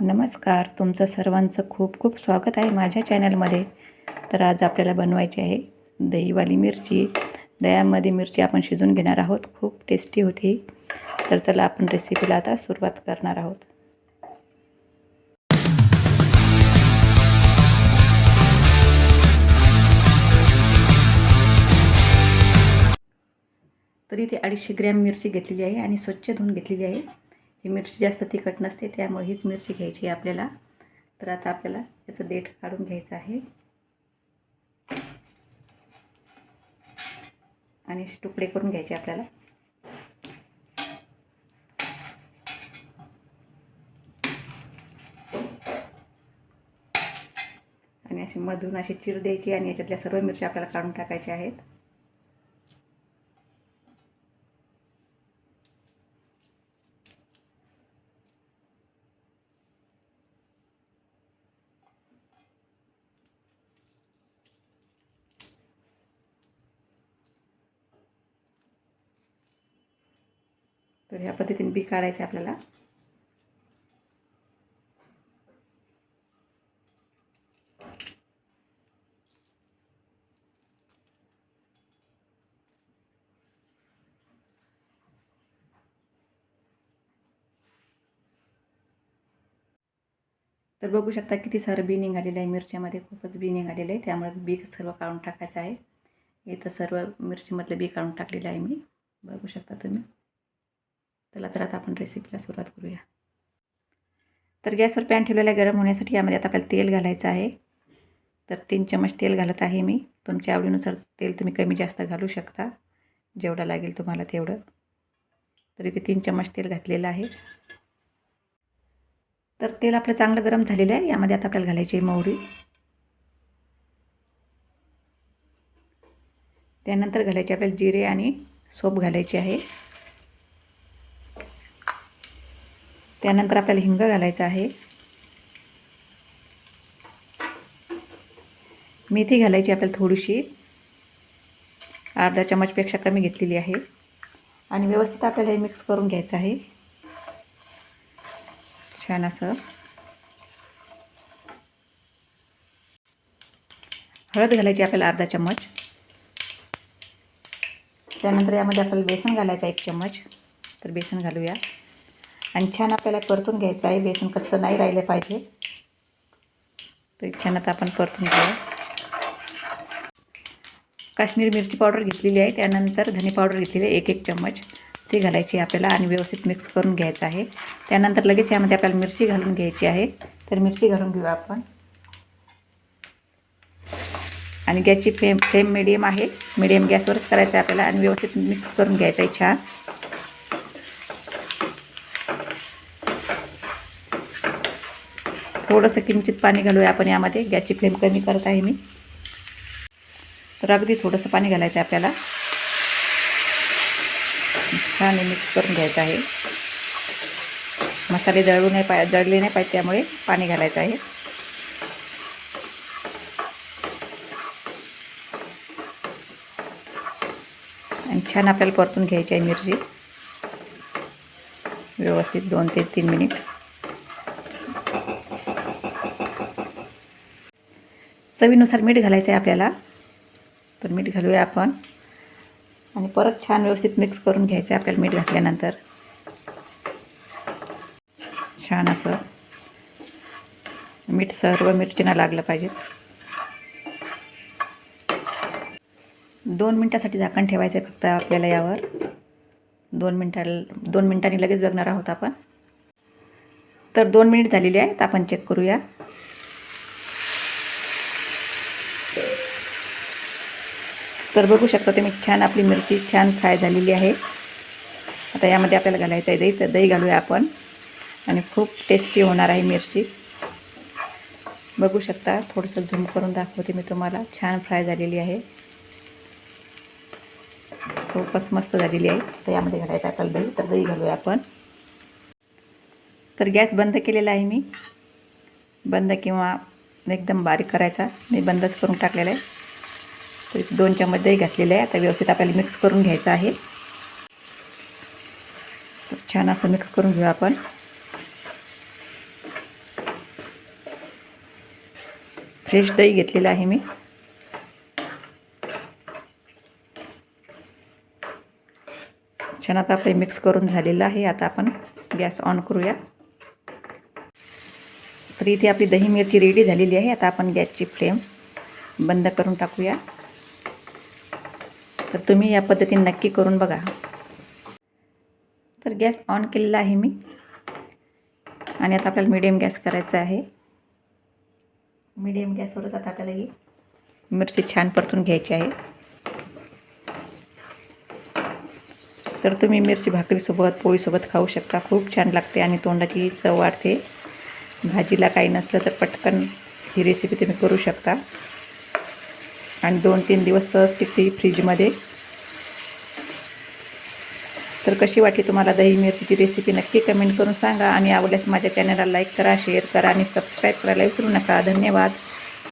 नमस्कार. तुमचं सर्वांचं खूप खूप स्वागत आहे माझ्या चॅनलमध्ये. तर आज आपल्याला बनवायची आहे दहीवाली मिरची. दह्यामध्ये मिरची आपण शिजून घेणार आहोत. खूप टेस्टी होती. तर चला आपण रेसिपीला आता सुरुवात करणार आहोत. तर इथे अडीचशे ग्रॅम मिरची घेतलेली आहे आणि स्वच्छ धुवून घेतलेली आहे. ही मिरची जास्त तिखट नसते त्यामुळे हीच मिरची घ्यायची आहे आपल्याला. तर आता आपल्याला याचं देठ काढून घ्यायचं आहे. आणि असे तुकडे करून घ्यायचे आपल्याला. आणि अशी मधून अशी चिर द्यायची आणि याच्यातल्या सर्व मिरच्या आपल्याला काढून टाकायच्या आहेत. तर ह्या पद्धतीने बी काढायचे आपल्याला. तर बघू शकता किती सारं बी निघालेलं आहे. मिरच्यामध्ये खूपच बी निघालेलं आहे. त्यामुळे बी सर्व काढून टाकायचं आहे. इथं सर्व मिरचीमधलं बी काढून टाकलेलं आहे मी. बघू शकता तुम्ही. चला तर आता आपण रेसिपीला सुरुवात करूया. तर गॅसवर पॅन ठेवलेला गरम होण्यासाठी यामध्ये आता आपल्याला तेल घालायचं आहे. तर तीन चमच तेल घालत आहे मी. तुमच्या आवडीनुसार तेल तुम्ही कमी जास्त घालू शकता. जेवढं लागेल तुम्हाला तेवढं. तर इथे तीन चमच तेल घातलेलं आहे. तर तेल आपलं चांगलं गरम झालेलं आहे. यामध्ये आता आपल्याला घालायची आहे मोहरी. त्यानंतर घालायची आपल्याला जिरे आणि सोप घालायची आहे. त्यानंतर आपल्याला हिंग घालायचं आहे. मेथी घालायची आपल्याला थोडीशी. अर्धा चमचपेक्षा कमी घेतलेली आहे. आणि व्यवस्थित आपल्याला हे मिक्स करून घ्यायचं आहे. छान असं. हळद घालायची आपल्याला अर्धा चम्मच. त्यानंतर यामध्ये आपल्याला बेसन घालायचं एक चम्मच. तर बेसन घालूया. आणि छान आपल्याला परतून घ्यायचं आहे. बेसन कच्चं नाही राहिलं पाहिजे. तर छान आता आपण परतून घेऊया. काश्मीरी मिरची पावडर घेतलेली आहे. त्यानंतर धने पावडर घेतलेली आहे. एक एक चम्मच. ती घालायची आपल्याला आणि व्यवस्थित मिक्स करून घ्यायचं आहे. त्यानंतर लगेच यामध्ये आपल्याला मिरची घालून घ्यायची आहे. तर मिरची घालून घेऊया आपण. आणि गॅसची फ्लेम फ्लेम मिडियम आहे. मिडियम गॅसवरच करायचं आहे आपल्याला आणि व्यवस्थित मिक्स करून घ्यायचं आहे छान. थोडंसं किंचित पाणी घालूया आपण यामध्ये. गॅसची फ्लेम कमी करत आहे मी. तर अगदी थोडंसं पाणी घालायचं आहे आपल्याला. छान मिक्स करून घ्यायचं आहे. मसाले जळू नाही पाय जळले नाही पाहिजे त्यामुळे पाणी घालायचं आहे. आणि छान आपल्याला परतून घ्यायची आहे मिरची. व्यवस्थित दोन ते तीन मिनिट. चवीनुसार मीठ घालायचं आहे आपल्याला. तर मीठ घालूया आपण. आणि परत छान व्यवस्थित मिक्स करून घ्यायचं आहे आपल्याला मीठ घातल्यानंतर. छान असं. मीठ सर्व मिरचीना लागलं पाहिजे. दोन मिनटासाठी झाकण ठेवायचं आहे फक्त आपल्याला यावर. दोन मिनटा दोन मिनटांनी लगेच बघणार आहोत आपण. तर दोन मिनिट झालेले आहेत आपण चेक करूया. तर बघू शकता तुम्ही छान आपली मिरची छान फ्राय झालेली आहे. आता यामध्ये आपल्याला घालायचं आहे दही तर दही घालूया आपण. आणि खूप टेस्टी होणार आहे मिरची. बघू शकता थोडंसं झूम करून दाखवते मी तुम्हाला. छान फ्राय झालेली आहे. खूपच मस्त झालेली आहे. तर यामध्ये घालायचं आपल्याला दही तर दही घालूया आपण. तर गॅस बंद केलेला आहे मी. बंद किंवा एकदम बारीक करायचा. मी बंदच करून टाकलेला आहे. तर दोन चम्मच दही घातलेलं आहे. आता व्यवस्थित आपल्याला मिक्स करून घ्यायचं आहे. छान असं मिक्स करून घेऊ आपण. फ्रेश दही घेतलेलं आहे मी. छान आता आपले मिक्स करून झालेलं आहे. आता आपण गॅस ऑन करूया. तर इथे आपली दही मिरची रेडी झालेली आहे. आता आपण गॅसची फ्लेम बंद करून टाकूया. तर तुम्ही या पद्धतीने नक्की करून बघा. तर गॅस ऑन केलेला आहे मी. आणि आता आपल्याला मिडियम गॅस करायचा आहे. मिडियम गॅसवरच आता आपल्याला ही मिरची छान परतून घ्यायची आहे. तर तुम्ही मिरची भाकरीसोबत पोळीसोबत खाऊ शकता. खूप छान लागते आणि तोंडाची चव वाढते. भाजीला काही नसलं तर पटकन ही रेसिपी तुम्ही करू शकता. आणि दोन तीन दिवस सहज टिकते फ्रीजमध्ये. तर कशी वाटली तुम्हाला दही मिरचीची रेसिपी नक्की कमेंट करून सांगा आणि आवडल्यास माझ्या चॅनलला लाईक करा शेअर करा आणि सबस्क्राईब करायला विसरू नका. धन्यवाद.